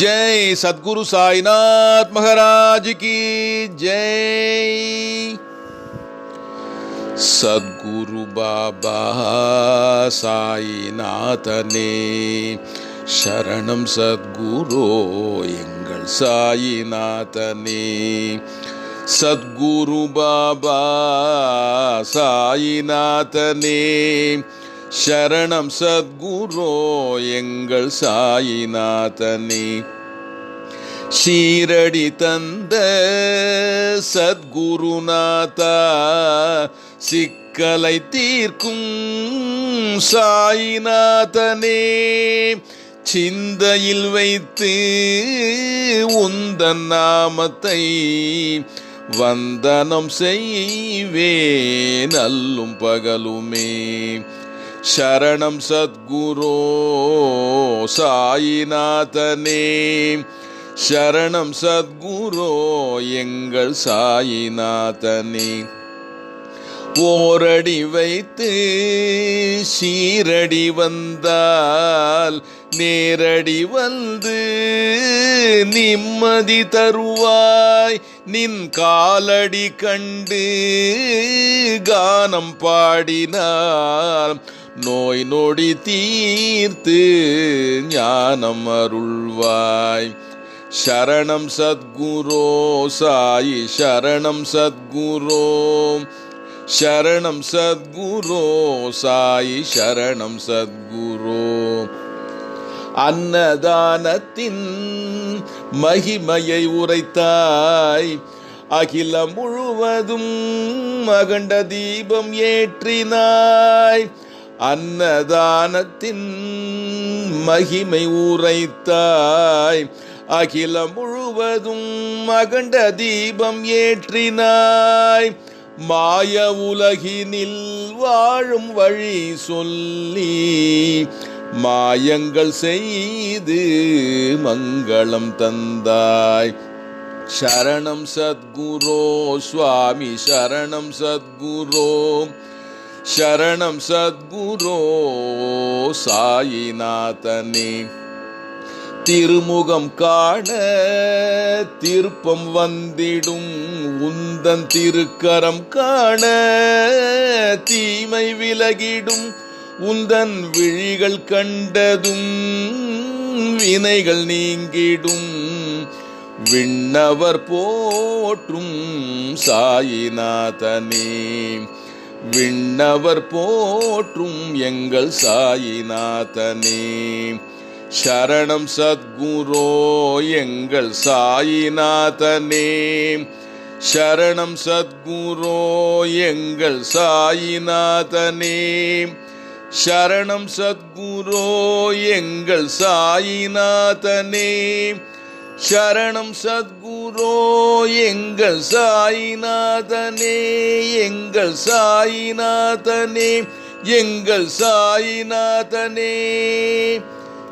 जय सदगुरु साईनाथ महाराज की जय। सदगुरु बाबा साईनाथ ने शरणम सदगुरु சாயிநாதனே சத்குரு பாபா சாயிநாதனே சரணம் சத்குரோ எங்கள் சாயிநாதனே சீரடி தந்த சத்குருநாதா சிக்கலை தீர்க்கும் சாயிநாதனே சிந்தையில் வைத்து உந்தன் நாமத்தை வந்தனம் செய்வேன் அல்லும் பகலுமே. சரணம் சத்குரோ சாயிநாதனே. சரணம் சத்குரோ எங்கள் சாயிநாதனே. ஓரடி வைத்து சீரடி வந்தால் நேரடி வந்து நிம்மதி தருவாய். நின் காலடி கண்டு கானம் பாடினார். நோய் நொடி தீர்த்து ஞானம் அருள்வாய். சரணம் சத்குரோ சாயி சரணம் சத்குரோ. சரணம் சத்குரோ சாயி சரணம் சத்குரோ. அன்னதானத்தின் மகிமையை உரைத்தாய். அகிலம் முழுவதும் அகண்ட தீபம் ஏற்றினாய். அன்னதானத்தின் மகிமை உரைத்தாய். அகிலம் முழுவதும் அகண்ட தீபம் ஏற்றினாய். மாய உலகினில் வாழும் வழி சொல்லி மாயங்கள் செய்து மங்களம் தந்தாய். சரணம் சத்குரோ சுவாமி சரணம் சத்குரோ. சரணம் சத்குரோ சாயிநாதனே. திருமுகம் காண திருப்பம் வந்திடும் உந்தன் திருக்கரம் காண தீமை விலகிடும். உந்தன் விழிகள் கண்டதும் வினைகள் நீங்கிடும். விண்ணவர் போற்றும் சாயிநாதனே விண்ணவர் போற்றும் எங்கள் சாயிநாதனே. சரணம் சத்குரோ எங்கள் சாயிநாதனே. சரணம் சத்குரோ எங்கள் சாயிநாதனே. சரணம் சத்குரோ எங்கள் சாயிநாதனே. சரணம் சத்குரோ எங்கள் சாயிநாதனே. எங்கள் சாயிநாதனே எங்கள் சாயிநாதனே.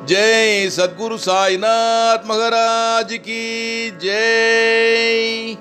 ஜெய் சத்குரு சாய்நாத் மகராஜ் கி ஜெய்.